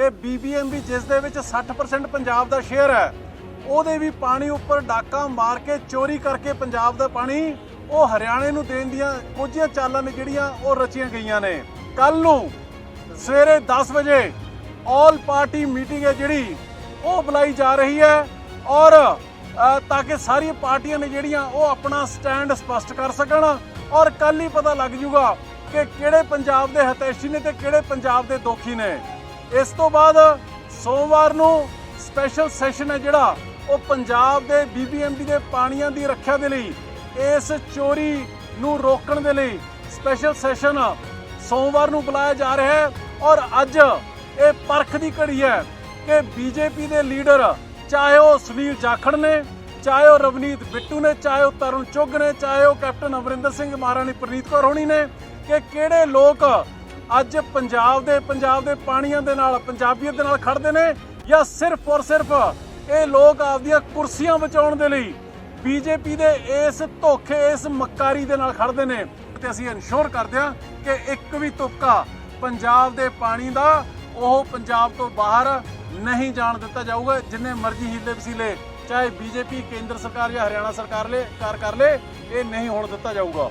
ਕਿ ਬੀਬੀਐਮਬੀ ਜਿਸ ਦੇ ਵਿੱਚ 60% ਪੰਜਾਬ ਦਾ ਸ਼ੇਅਰ ਹੈ, ਉਹਦੇ ਵੀ ਪਾਣੀ ਉੱਪਰ ਡਾਕਾ ਮਾਰ ਕੇ ਚੋਰੀ ਕਰਕੇ ਪੰਜਾਬ ਦਾ ਪਾਣੀ, ਉਹ ਹਰਿਆਣੇ ਨੂੰ ਦੇਣ ਦੀਆਂ ਕੁਝੀਆਂ ਚਾਲਾਂ ਨੇ ਜਿਹੜੀਆਂ, ਉਹ ਰਚੀਆਂ ਗਈਆਂ ਨੇ। ਕੱਲ ਨੂੰ ਸਵੇਰੇ 10 ਵਜੇ ਆਲ ਪਾਰਟੀ ਮੀਟਿੰਗ ਹੈ ਜਿਹੜੀ, ਉਹ ਬੁਲਾਈ ਜਾ ਰਹੀ ਹੈ ਔਰ ਤਾਂ ਕਿ ਸਾਰੀਆਂ ਪਾਰਟੀਆਂ ਨੇ ਜਿਹੜੀਆਂ, ਉਹ ਆਪਣਾ ਸਟੈਂਡ ਸਪਸ਼ਟ ਕਰ ਸਕਣ ਔਰ ਕੱਲ ਹੀ ਪਤਾ ਲੱਗ ਜੂਗਾ ਕਿ ਕਿਹੜੇ ਪੰਜਾਬ ਦੇ ਹਤੈਸ਼ੀ ਨੇ ਤੇ ਕਿਹੜੇ ਪੰਜਾਬ ਦੇ ਦੋਖੀ ਨੇ। ਇਸ ਤੋਂ ਬਾਅਦ ਸੋਮਵਾਰ ਨੂੰ ਸਪੈਸ਼ਲ ਸੈਸ਼ਨ ਹੈ ਜਿਹੜਾ, ਉਹ ਪੰਜਾਬ ਦੇ ਬੀਬੀਐਮਬੀ ਦੇ ਪਾਣੀਆਂ ਦੀ ਰੱਖਿਆ ਦੇ ਲਈ, ਇਸ ਚੋਰੀ ਨੂੰ ਰੋਕਣ ਦੇ ਲਈ ਸਪੈਸ਼ਲ ਸੈਸ਼ਨ ਸੋਮਵਾਰ ਨੂੰ ਬੁਲਾਇਆ ਜਾ ਰਿਹਾ ਹੈ ਔਰ ਅੱਜ ਇਹ ਪਰਖ ਦੀ ਘੜੀ ਹੈ ਕਿ ਬੀਜੇਪੀ ਦੇ ਲੀਡਰ, ਚਾਹੇ ਉਹ ਸੁਨੀਲ ਜਾਖੜ ਨੇ, ਚਾਹੇ ਉਹ ਰਵਨੀਤ ਬਿੱਟੂ ਨੇ, ਚਾਹੇ ਉਹ ਤਰੁਣ ਚੁੱਗ ਨੇ, ਚਾਹੇ ਉਹ ਕੈਪਟਨ ਅਮਰਿੰਦਰ ਸਿੰਘ ਮਹਾਰਾਣੀ ਪ੍ਰਨੀਤ ਕੌਰ ਹੋਣੀ ਨੇ, ਕਿ ਕਿਹੜੇ ਲੋਕ ਅੱਜ ਪੰਜਾਬ ਦੇ ਪੰਜਾਬ ਦੇ ਪਾਣੀਆਂ ਦੇ ਨਾਲ, ਪੰਜਾਬੀਅਤ ਦੇ ਨਾਲ ਖੜਦੇ ਨੇ ਜਾਂ ਸਿਰਫ ਔਰ ਸਿਰਫ ਇਹ ਲੋਕ ਆਪਦੀਆਂ ਕੁਰਸੀਆਂ ਬਚਾਉਣ ਦੇ ਲਈ ਬੀਜੇਪੀ ਦੇ ਇਸ ਧੋਖੇ, ਇਸ ਮੱਕਾਰੀ ਦੇ ਨਾਲ ਖੜਦੇ ਨੇ। ਤੇ ਅਸੀਂ ਇਨਸ਼ੋਰ ਕਰਦੇ ਹਾਂ ਕਿ ਇੱਕ ਵੀ ਤੁਪਕਾ ਪੰਜਾਬ ਦੇ ਪਾਣੀ ਦਾ, ਉਹ ਪੰਜਾਬ ਤੋਂ ਬਾਹਰ ਨਹੀਂ ਜਾਣ ਦਿੱਤਾ ਜਾਊਗਾ। ਜਿੰਨੇ ਮਰਜ਼ੀ ਹੀਲੇ ਵਸੀਲੇ, ਚਾਹੇ ਬੀਜੇਪੀ ਕੇਂਦਰ ਸਰਕਾਰ ਜਾਂ ਹਰਿਆਣਾ ਸਰਕਾਰ ਲੈ, ਕਾਰ ਕਰ ਲੇ, ਇਹ ਨਹੀਂ ਹੋਣ ਦਿੱਤਾ ਜਾਊਗਾ।